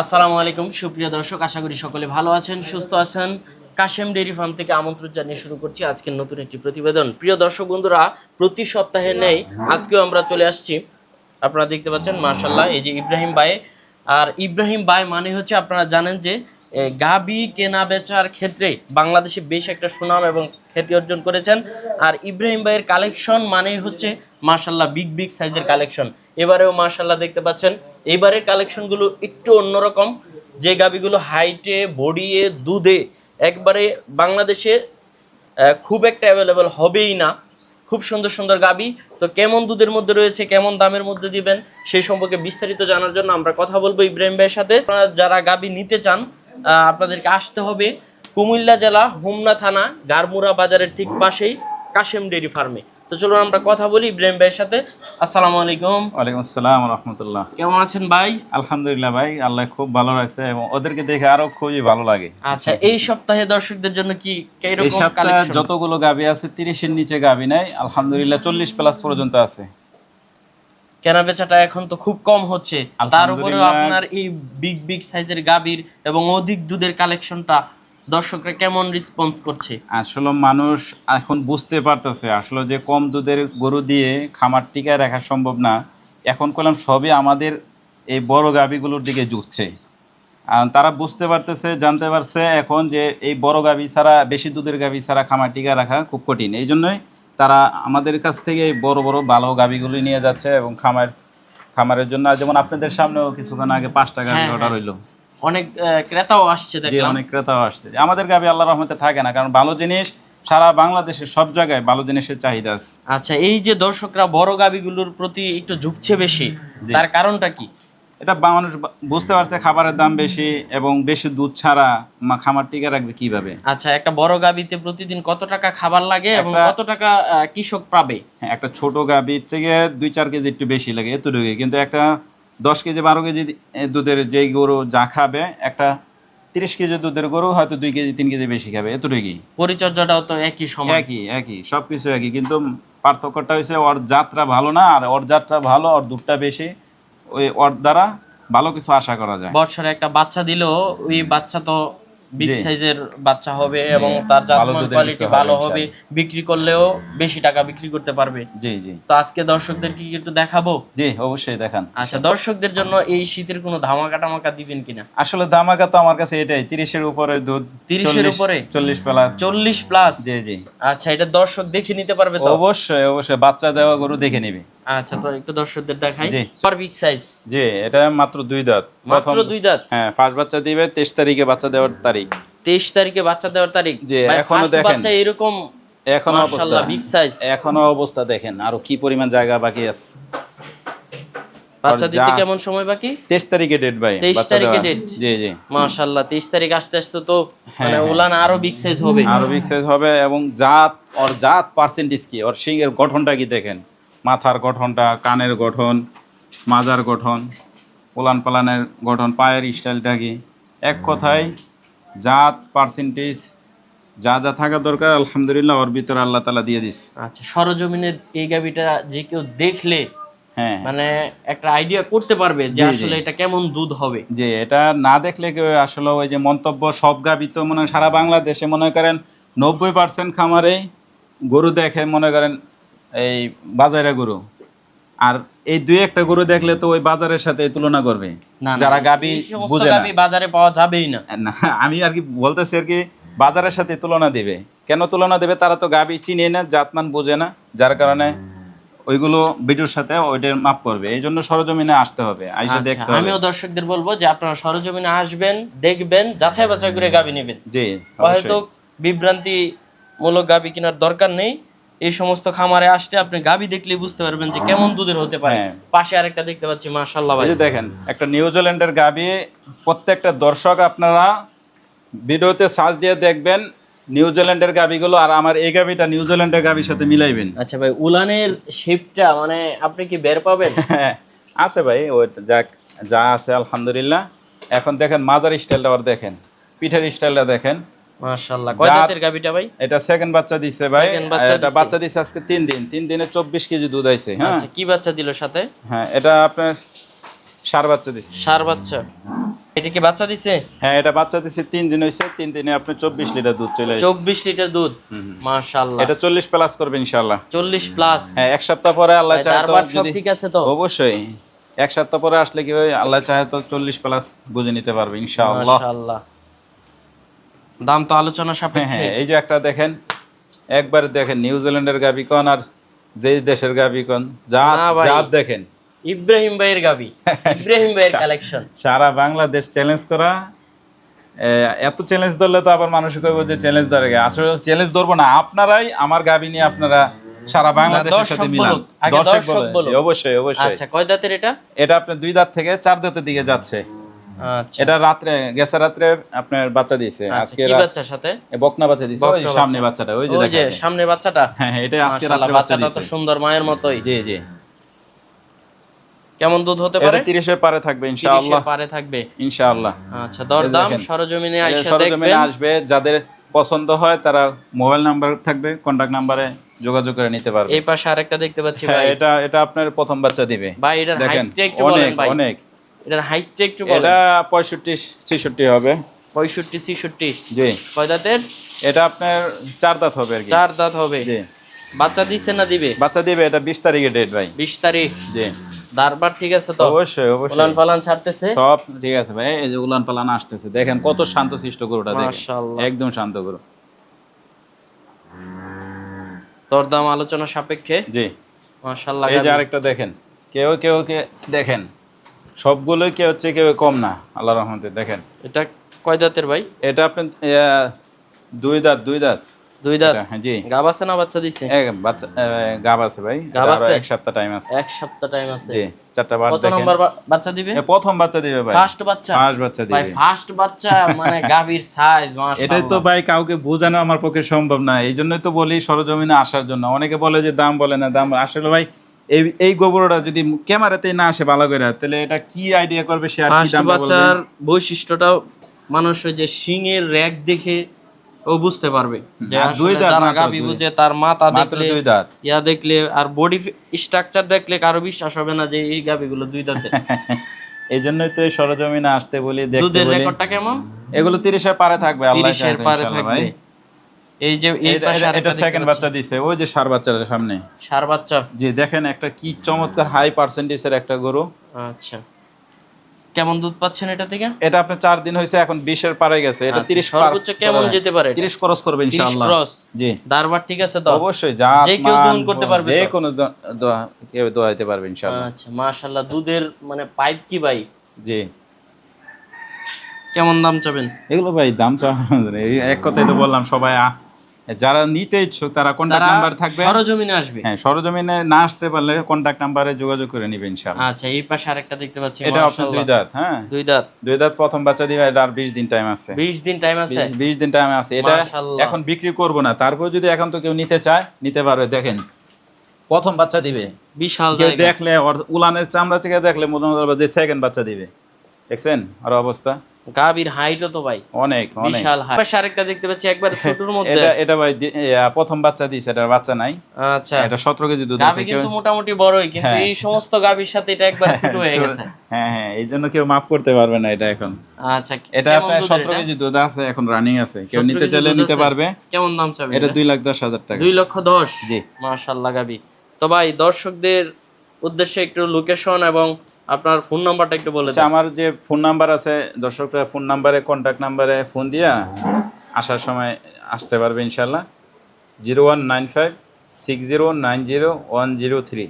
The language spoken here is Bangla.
আসসালামু আলাইকুম। সুপ্রিয় দর্শক, আশা করি সকলে ভালো আছেন, সুস্থ আছেন। কাশেম ডেইরি ফার্ম থেকে আমন্ত্রণ জানিয়ে শুরু করছি আজকের নতুন একটি প্রতিবেদন। প্রিয় দর্শক বন্ধুরা, প্রতি সপ্তাহে নেই, আজকেও আমরা চলে আসছি। আপনারা দেখতে পাচ্ছেন মার্শাল্লাহ এই যে ইব্রাহিম বাই আর ইব্রাহিম বাই মানে হচ্ছে, আপনারা জানেন যে গাবি কেনা বেচার ক্ষেত্রে বাংলাদেশে বেশ একটা সুনাম এবং খ্যাতি অর্জন করেছেন। আর ইব্রাহিম ভাইয়ের কালেকশন মানেই হচ্ছে মার্শাল্লাহ বিগ বিগ সাইজের কালেকশন। এবারেও মার্শাল্লাহ দেখতে পাচ্ছেন। এবারের কালেকশনগুলো একটু অন্যরকম। যে গাবিগুলো হাইটে, বডিয়ে, দুধে একবারে বাংলাদেশে খুব একটা অ্যাভেলেবল হবেই না। খুব সুন্দর সুন্দর গাবি। তো কেমন দুধের মধ্যে রয়েছে, কেমন দামের মধ্যে দিবেন সেই সম্পর্কে বিস্তারিত জানার জন্য আমরা কথা বলব ইব্রাহিম ভাইয়ের সাথে। যারা গাবি নিতে চান আপনাদেরকে আসতে হবে। কুমিল্লা জেলা, হোমনা থানা, গারমুরা বাজারের ঠিক পাশেই কাশেম ডেইরি ফার্মে। তো চলুন আমরা কথা বলি ইব্রাহিম ভাইয়ের সাথে। আসসালামু আলাইকুম। ওয়ালাইকুম আসসালাম রহমতুল্লাহ। কেমন আছেন ভাই? আলহামদুলিল্লাহ ভাই আল্লাহ খুব ভালো লাগছে এবং ওদেরকে দেখে আরও খুবই ভালো লাগে। আচ্ছা এই সপ্তাহে দর্শকদের জন্য কি এই সপ্তাহে যতগুলো গাবি আছে তিরিশের নিচে গাবি নাই আলহামদুলিল্লাহ চল্লিশ প্লাস পর্যন্ত আছে। কেনা বেচাটা এখন তো খুব কম হচ্ছে। তার উপরেও আপনার এই বিগ বিগ সাইজের গাবির এবং অধিক দুধের কালেকশনটা দর্শকরা কেমন রেসপন্স করছে? আসলে মানুষ এখন বুঝতে পারতেছে আসলে যে কম দুধের গরু দিয়ে খামার টিকায় রাখা সম্ভব না এখন করলাম সবই আমাদের এই বড় গাবিগুলোর দিকে ঝুঁকছে। আর তারা বুঝতে পারতেছে জানতে পারছে এখন যে এই বড় গাবি ছাড়া বেশি দুধের গাবি ছাড়া খামার টিকা রাখা খুব কঠিন। এই জন্যই তারা আমাদের কাছ থেকে এই বড় বড় ভালো গাবিগুলি নিয়ে যাচ্ছে এবং খামার খামারের জন্য যেমন আপনাদের সামনেও কিছুক্ষণ আগে পাঁচটা গাবি হ্যাঁ, অর্ডার হ্যাঁ। হইল। অনেক ক্রেতাও আসছে দেখলাম। অনেক ক্রেতাও আসছে। আমাদের গাবি আল্লাহ রহমতে থাকে না কারণ ভালো জিনিস সারা বাংলাদেশের সব জায়গায় ভালো জিনিসের চাহিদা আছে। আচ্ছা এই যে দর্শকরা বড় গাবিগুলোর প্রতি একটু ঝুঁকছে বেশি। তার কারণটা কি? এটা মানুষ বুঝতে পারছে খাবারের দাম বেশি এবং বেশি দুধ ছাড়া মা খামার টিকে রাখবে কীভাবে? আচ্ছা একটা বড় গাবিতে প্রতিদিন কত টাকা খাবার লাগে এবং কত টাকা কৃষক পাবে? হ্যাঁ একটা ছোট গাবির থেকে দুই চার কেজি একটু বেশি লাগে এতটুকু কিন্তু একটা দশ কেজি বারো কেজি দুধের যেই গরু যা খাবে একটা তিরিশ কেজি দুধের গরু হয়তো দুই কেজি তিন কেজি বেশি খাবে এতটুকুই। পরিচর্যাটাও তো একই সময় একই একই সব কিছু একই কিন্তু পার্থক্যটা হয়েছে ওর যাত্রা ভালো না আর ওর যাত্রা ভালো ওর দুধটা বেশি ওই ওর দ্বারা ভালো কিছু আশা করা যায়। বছরে একটা বাচ্চা দিলেও ওই বাচ্চা তো বিগ সাইজের বাচ্চা হবে এবং তার জাতমান কোয়ালিটি ভালো হবে বিক্রি করলেও বেশি টাকা বিক্রি করতে পারবে। জি জি। তো আজকে দর্শকদের কি একটু দেখাবো? জি অবশ্যই দেখান। আচ্ছা দর্শকদের জন্য এই শীতের কোনো ধামাকা টামাকা দিবেন কিনা? আসলে দামাকা তো আমার কাছে এটাই তিরিশের উপরে দুধ 30 এর উপরে? চল্লিশ প্লাস চল্লিশ প্লাস জি জি। আচ্ছা এটা দর্শক দেখে নিতে পারবে তো? অবশ্যই অবশ্যই। বাচ্চা দেওয়া গরু দেখে নিবে। আচ্ছা তো একটু দর্শকদের দেখাই। জি। পার বিগ সাইজ জি এটা মাত্র দুই দাঁত। মাত্র দুই দাঁত? হ্যাঁ ফার্স্ট বাচ্চা দিবে তেইশ তারিখে বাচ্চা দেওয়ার তারিখ। তেইশ তারিখে বাচ্চা দেওয়ার তারিখ? জি, এখনও দেখেন। বাচ্চা এরকম? এখনও অবস্থা। বিগ সাইজ এখনও অবস্থা দেখেন আরও কি পরিমাণ জায়গা বাকি আছে। বাচ্চা দিতে কেমন সময় বাকি? তেইশ তারিখে ডেট ভাই 23 তারিখে date? জি জি। মাশাআল্লাহ তেইশ তারিখ আস্তে আস্তে তো হ্যাঁ, মানে হ্যাঁ। উলান আরও বিগ সাইজ হবে। আরও বিগ সাইজ হবে এবং জাত ওর জাত পার্সেন্টেজ কি? ওর শিংয়ের গঠনটা কি দেখেন? মাথার গঠনটা কানের গঠন মাজার গঠন পোলান পালানের গঠন পায়ের স্টাইলটা কি? এক কথায় জাত পার্সেন্টেজ যা যা থাকা দরকার আলহামদুলিল্লাহ ওর ভিতরে আল্লাহ তালা দিয়ে দিস আচ্ছা সরজমিনে এই গাবিটা যে কেউ দেখলে হ্যাঁ। মানে একটা আইডিয়া করতে পারবে যে। আসলে এটা কেমন দুধ হবে। যে এটা না দেখলে কেউ আসলে ওই যে মন্তব্য সব গাবি তো মনে সারা বাংলাদেশে মনে করেন নব্বই পার্সেন্ট খামারে গরু দেখে মনে করেন এই বাজারে গরু। আর এই দুই একটা গরু দেখলে তো ওই বাজারের সাথে তুলনা করবে। যারা গাবি বুঝে না। বাজারে পাওয়া যাবেই না। না আমি আর কি বলতেছি আর কি বাজারের সাথে তুলনা দেবে। কেন তুলনা দেবে? তারা তো গাবি চিনে না জাতমান বোঝে না। যার কারণে ওইগুলো ভিডিওর সাথে ওইটার মাপ করবে। এই জন্য সরজমিনে আসতে হবে আইসা আচ্ছা, দেখতে হবে। আমিও দর্শকদের বলব যে আপনারা সরজমিনে আসবেন দেখবেন যাচাই বাছাই করে গাবি নেবেন। জি হয়তো অবশ্যই। বিভ্রান্তি মূলক গাবি কেনার দরকার নেই। এই সমস্ত খামারে আসতে আপনি গাবি দেখলে বুঝতে পারবেন যে কেমন দুধের হতে পারে। হ্যাঁ। পাশে আরেকটা দেখতে পাচ্ছি মাশাআল্লাহ ভাই। দেখেন একটা নিউজিল্যান্ডের গাবি প্রত্যেকটা দর্শক আপনারা ভিডিওতে সার্চ দিয়ে দেখবেন নিউজিল্যান্ডের গাবিগুলো আর আমার এই গাবিটা নিউজিল্যান্ডের গাবির সাথে মিলাইবেন। আচ্ছা ভাই উলানের শেপটা মানে আপনি কি বের পাবেন? আছে ভাই ওই যাক যা আছে আলহামদুলিল্লাহ। এখন দেখেন মাজার স্টাইলটা আবার দেখেন পিঠের স্টাইলটা দেখেন। মাশাআল্লাহ। কয় দাঁতের গাবিটা ভাই? এটা সেকেন্ড বাচ্চা দিচ্ছে ভাই। Second বাচ্চা দিছে। আজকে দিন। দিনে চব্বিশ কেজি দুধ আইছে হ্যাঁ? আচ্ছা কি বাচ্চা দিল সাথে? হ্যাঁ এটা আপনার সার বাচ্চা দিচ্ছে সার বাচ্চা। এটা কি বাচ্চা দিছে? হ্যাঁ এটা বাচ্চা তিন দিন তিন দিনে আপনি চব্বিশ লিটার দুধ চলে আসছে। চব্বিশ লিটার দুধ? মাশাল্লাহ এটা চল্লিশ প্লাস করবে ইনশাল্লাহ চল্লিশ প্লাস হ্যাঁ এক সপ্তাহ পরে আল্লাহ চায় তো যদি ঠিক আছে তো? অবশ্যই। এক সপ্তাহ পরে আসলে কি আল্লাহ চায় তো চল্লিশ প্লাস বুঝে নিতে পারবে ইনশাআল্লাহ। মাশাল্লাহ দাম তো আলোচনা হ্যাঁ সাপেক্ষে। হ্যাঁ এই যে একটা দেখেন একবার দেখেন নিউজিল্যান্ডের গাবিকন আর যেই দেশের গাবিকন ভাই। জাত দেখেন। ইব্রাহিম ভাইয়ের গাবি ইব্রাহিম ভাইয়ের কালেকশন সারা বাংলাদেশ চ্যালেঞ্জ করা এত চ্যালেঞ্জ ধরলে তো আবার মানুষ কইব যে চ্যালেঞ্জ ধরে গে। আসলে চ্যালেঞ্জ ধরবো না আপনারাই আমার গাবি নিয়ে আপনারা সারা বাংলাদেশের সাথে মিলান। দর্শক বলে। অবশ্যই অবশ্যই। আচ্ছা কয় দাঁতের এটা? এটা আপনার দুই দাঁত থেকে চার দাঁতের দিকে যাচ্ছে। এটা রাত্রে গেছে রাত্রে আপনার বাচ্চা দিয়েছে। আচ্ছা আজকে বাচ্চার সাথে? বকনা বাচ্চা দিয়েছে ওই সামনে বাচ্চাটা ওই যে দেখা বাচ্চাটা? হ্যাঁ হ্যাঁ এটা আজকে মাশাআল্লাহ, রাত্রে বাচ্চা বাচ্চাটা তো সুন্দর মায়ের মতোই। জি জি। কেমন দুধ হতে এটা পারে? তিরিশের পারে থাকবে ইনশাআল্লাহ। পারে থাকবে। ইনশাআল্লাহ। আচ্ছা দরদাম সরজমিনে এটা আইসা সরজমিনে আসবে যাদের পছন্দ হয় তারা মোবাইল নাম্বার থাকবে কন্টাক্ট নাম্বারে যোগাযোগ করে নিতে পারবে। এই পাশে আরেকটা দেখতে পাচ্ছি হ্যাঁ ভাই। এটা এটা আপনার প্রথম বাচ্চা দিবে। ভাই এটার দেখেন অনেক বলেন ভাই। অনেক। এটার হাইটটা একটু বলেন। এটা পঁয়ষট্টি ছেষট্টি হবে। পঁয়ষট্টি ছিষট্টি। জি। কয় দাঁতের? এটা আপনার চার দাঁত হবে আর কি। চার দাঁত হবে। জি। বাচ্চা দিচ্ছে না দিবে? বাচ্চা দিবে এটা বিশ তারিখে ডেট ভাই। বিশ তারিখ। জি। দারবার ঠিক আছে তো? অবশ্যই অবশ্যই। উলান ফালান ছাড়তেছে? সব ঠিক আছে ভাই এই যে উলান পালান আসতেছে দেখেন কত শান্ত সৃষ্ট গরুটা দেখেন। মাশাআল্লাহ। একদম শান্ত গরু। দরদাম আলোচনা সাপেক্ষে? জি। মাশাআল্লাহ এই যে আরেকটা দেখেন কেউ কেউ কে দেখেন। সবগুলোই কে হচ্ছে কেউ কম না আল্লাহ রহমতে দেখেন। এটা কয় দাঁতের ভাই? এটা আপনি দুই দাঁত দুই দাঁত। দুই দাঁত? হ্যাঁ, জি। গাব আছে না বাচ্চা দিছে? এক বাচ্চা গাব আছে ভাই। গাব আছে? এক সপ্তাহ টাইম আছে। এক সপ্তাহ টাইম আছে। জি চারটা বার দেখেন। নম্বর বা- বাচ্চা দিবে? প্রথম বাচ্চা দিবে ভাই। ফার্স্ট বাচ্চা? ফার্স্ট বাচ্চা ভাই ফার্স্ট বাচ্চা মানে গাভীর সাইজ মাশাআল্লাহ। এটাই তো ভাই কাউকে বোঝানো আমার পক্ষে সম্ভব না। এই জন্যই তো বলি সরজমিনে আসার জন্য। অনেকে বলে যে দাম বলে না দাম আসলে ভাই এই এই গোবরটা যদি ক্যামেরাতে না আসে ভালো করে তাহলে এটা কি আইডিয়া করবে? সে আর কি দাম বাচ্চার বৈশিষ্ট্যটা মানুষ ওই যে র্যাক দেখে ও বুঝতে পারবে। যে দুই দাঁত যারা দুই। বুঝে তার মাথা দেখলে দুই দাঁত। ইয়া দেখলে আর বডি স্ট্রাকচার দেখলে কারও বিশ্বাস হবে না যে এই গাভীগুলো দুই দাঁতে। এই জন্যই তো সরজমিনে আসতে বলি দেখতে দুধের রেকর্ডটা কেমন? এগুলো তিরিশের পারে থাকবে আল্লাহ পারে থাকবে। এই যে এটা সেকেন্ড বাচ্চা দিছে। ওই যে সার বাচ্চাটার সামনে। ষাঁড় বাচ্চা। যে দেখেন একটা কি চমৎকার হাই পার্সেন্টেজের একটা গরু। আচ্ছা। কেমন দুধ পাচ্ছেন এটা থেকে? এটা আপনার চার দিন এখন বিশের পারে গেছে। এটা আচ্ছা, তিরিশ সর্বোচ্চ কেমন যেতে পারে এটা? তিরিশ খরচ করবে ক্রস? জি। দারবার ঠিক আছে তো? অবশ্যই যা যে কেউ করতে পারবে যে কোনো দোয়া- কেউ দোয়াইতে পারবে ইনশাআল্লাহ। আচ্ছা মাশাআল্লাহ দুধের মানে পাইপ কি ভাই? জি। কেমন দাম চাবেন? এগুলো ভাই দাম চাওয়া এক কথাই তো বললাম সবাই যারা নিতে ইচ্ছুক তারা কন্ট্যাক্ট নাম্বার থাকবে। সরজমিনে আসবে। হ্যাঁ সরজমিনে না আসতে পারলে কন্ট্যাক্ট নাম্বারে যোগাযোগ করে নিবে ইনশাআল্লাহ। আচ্ছা এই পাশে আরেকটা দেখতে পাচ্ছি এটা আপনার দুই দাঁত হ্যাঁ? দুই দাঁত। দুই দাঁত প্রথম বাচ্চা দিবে এটা আর বিশ দিন টাইম আছে। 20 দিন টাইম আছে? বিশ- বিশ দিন টাইম আছে। এটা এখন বিক্রি করব না। তারপর যদি এখন তো কেউ নিতে চায় নিতে পারবে। দেখেন প্রথম বাচ্চা দিবে। বিশাল দেখলে উলানের চামড়া থেকে দেখলে মনে হবে যে সেকেন্ড বাচ্চা দিবে। দেখছেন? আর অবস্থা? গাভীর হাইটও তো ভাই। অনেক বিশাল হাই পাশে আরেকটা দেখতে পাচ্ছি একবার ছোটর মধ্যে। এটা এটা ভাই প্রথম বাচ্চা দিয়েছে এটার বাচ্চা নাই। আচ্ছা। এটা সতেরো কেজি দুধ আছে কিন্তু মোটামুটি বড়ই কিন্তু হ্যাঁ। এই সমস্ত গাভীর সাথে এটা একবার ছোট হয়ে গেছে। হ্যাঁ হ্যাঁ এই জন্য কেউ মাফ করতে পারবে না এটা এখন। আচ্ছা এটা আপনার দুধের সতেরো এটা? কেজি দুধ আছে এখন রানিং আছে। কেউ নিতে চাইলে নিতে পারবে। কেমন দাম চাবেন এটা এটা? দুই লাখ দশ হাজার টাকা। দুই লক্ষ দশ? জি। মাশাল্লাহ গাবি তো ভাই দর্শকদের উদ্দেশ্যে একটু লোকেশন এবং আপনার ফোন নাম্বারটা একটু বলে আচ্ছা আমার যে ফোন নাম্বার আছে দর্শকরা ফোন নাম্বারে কন্ট্যাক্ট নাম্বারে ফোন দিয়া আসার সময় আসতে পারবে ইনশাল্লাহ zero one nine five six zero nine zero one zero three.